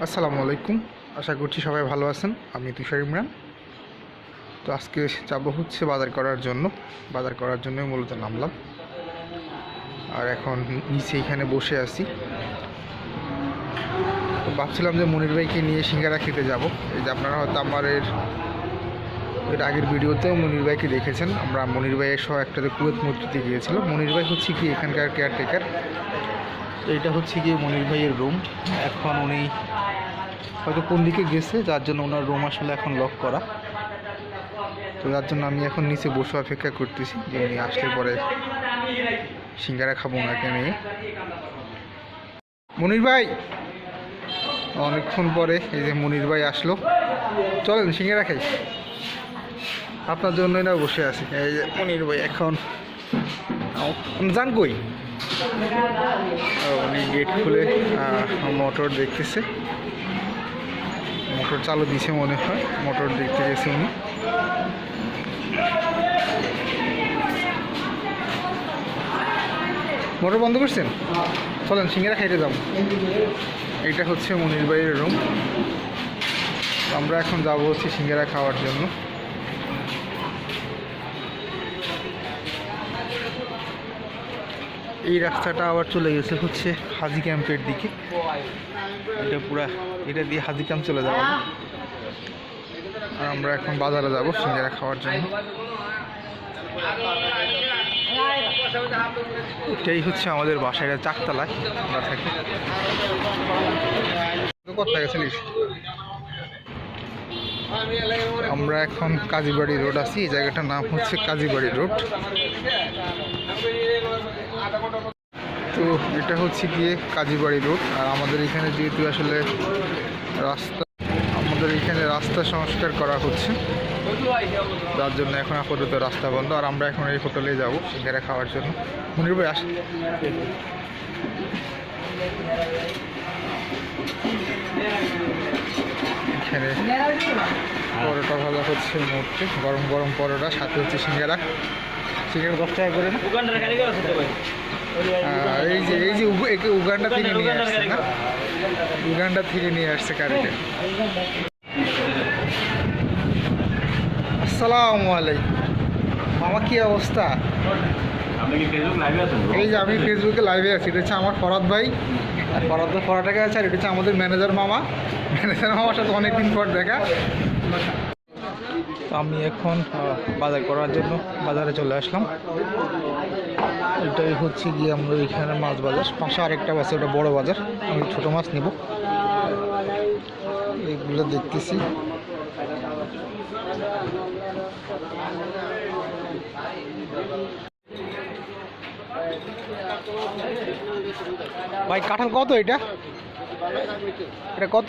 আসসালামু আলাইকুম। আশা করছি সবাই ভালো আছেন। আমি তুষার ইমরান। তো আজকে যাব হচ্ছে বাজার করার জন্য। বাজার করার জন্যই মূলত নামলাম। আর এখন নিচে এখানে বসে আছি। তো ভাবছিলাম যে মনির ভাইকে নিয়ে সিঙ্গারা খেতে যাব। এই যে আপনারা হয়তো আমার এর এর আগের ভিডিওতেও মনির ভাইকে দেখেছেন। আমরা মনির ভাইয়ের সহ একটাতে কুয়েত মসজিদে গিয়েছিলাম। মনির ভাই হচ্ছে কি এখানকার কেয়ারটেকার তো এটা হচ্ছে গিয়ে মনির ভাইয়ের রুম এখন উনি হয়তো কোন দিকে গেছে, যার জন্য ওনার রুম আসলে এখন লক করা। তো যার জন্য আমি এখন নিচে বসে অপেক্ষা করতেছি যে উনি আসলে পরে সিঙ্গারা খাব ওনাকে নিয়ে। মনির ভাই! অনেকক্ষণ পরে এই যে মনির ভাই আসলো। চলেন, সিঙ্গারা খাই। আপনার জন্যই না বসে আছি। এই যে মনির ভাই এখন যান কই? উনি গেট খুলে মোটর দেখতেছে। মোটর চালু দিছে মনে হয়, মোটর দেখতে গেছে উনি। মোটর বন্ধ করছেন? চলেন, সিঙ্গারা খাইতে যাব। এইটা হচ্ছে মনির রুম আমরা এখন যাব হচ্ছে সিঙ্গারা খাওয়ার জন্য। এই রাস্তাটা আবার চলে গেছে হচ্ছে হাজি ক্যাম্পের দিকে। এটা পুরা এটা দিয়ে হাজি ক্যাম্প চলে যাব আর আমরা এখন বাজারে যাব সিঙ্গারা খাওয়ার জন্য। এটাই হচ্ছে আমাদের বাসা এটা চাকতলায় আমরা থাকি। কত টাকা ছিলিস আমরা এখন কাজীবাড়ি রোড আছি। এই জায়গাটার নাম হচ্ছে কাজীবাড়ি রোড। তো এটা হচ্ছে গিয়ে কাজীবাড়ি রোড, আর আমাদের এখানে যেহেতু আসলে রাস্তা, আমাদের এখানে রাস্তা সংস্কার করা হচ্ছে, যার জন্য এখন আপাতত রাস্তা বন্ধ, আর আমরা এখন এই হোটেলে যাব সিঙ্গারা খাওয়ার জন্য। মনির ভাই, আস। এখানে পরোটা ভাজা হচ্ছে মুহূর্তে গরম গরম পরোটা, সাথে হচ্ছে সিঙ্গারা। সিঙ্গারা দশ টাকা করে এই যে এই যে উগ- একে উগান্ডা থেকে নিয়ে আসছে না? উগান্ডা থেকে নিয়ে আসছে কারিকে আসসালামু আলাইকুম। মামা কি অবস্থা? আপনি কি ফেসবুক লাইভে আছেন এই যে আমি ফেসবুকে লাইভে আছি। এটা হচ্ছে আমার ফরাদ ভাই। আর ফরাদ ভাই ফরাটাকে আছে আর এটা হচ্ছে আমাদের ম্যানেজার মামা। ম্যানেজার মামার সাথে অনেকদিন পর দেখা। তো আমি এখন বাজার করার জন্য বাজারে চলে আসলাম। এটাই হচ্ছে গিয়ে আমরা এখানে মাছ বাজার। পাশে আরেকটা আছে, ওটা বড় বাজার। আমি ছোট মাছ নেব। এইগুলো দেখতেছি। ভাই, কাঁঠাল কত এটা? এটা কত?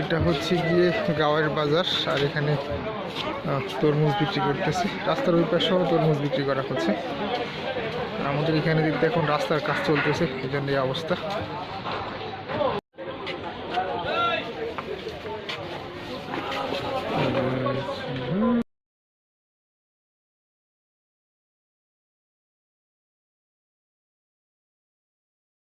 এটা হচ্ছে গিয়ে গাওয়ের বাজার, আর এখানে তরমুজ বিক্রি করতেছে। রাস্তার ওই পাশেও তরমুজ বিক্রি করা হচ্ছে। আমাদের এখানে দেখতে এখন রাস্তার কাজ চলতেছে, এই জন্য এই অবস্থা।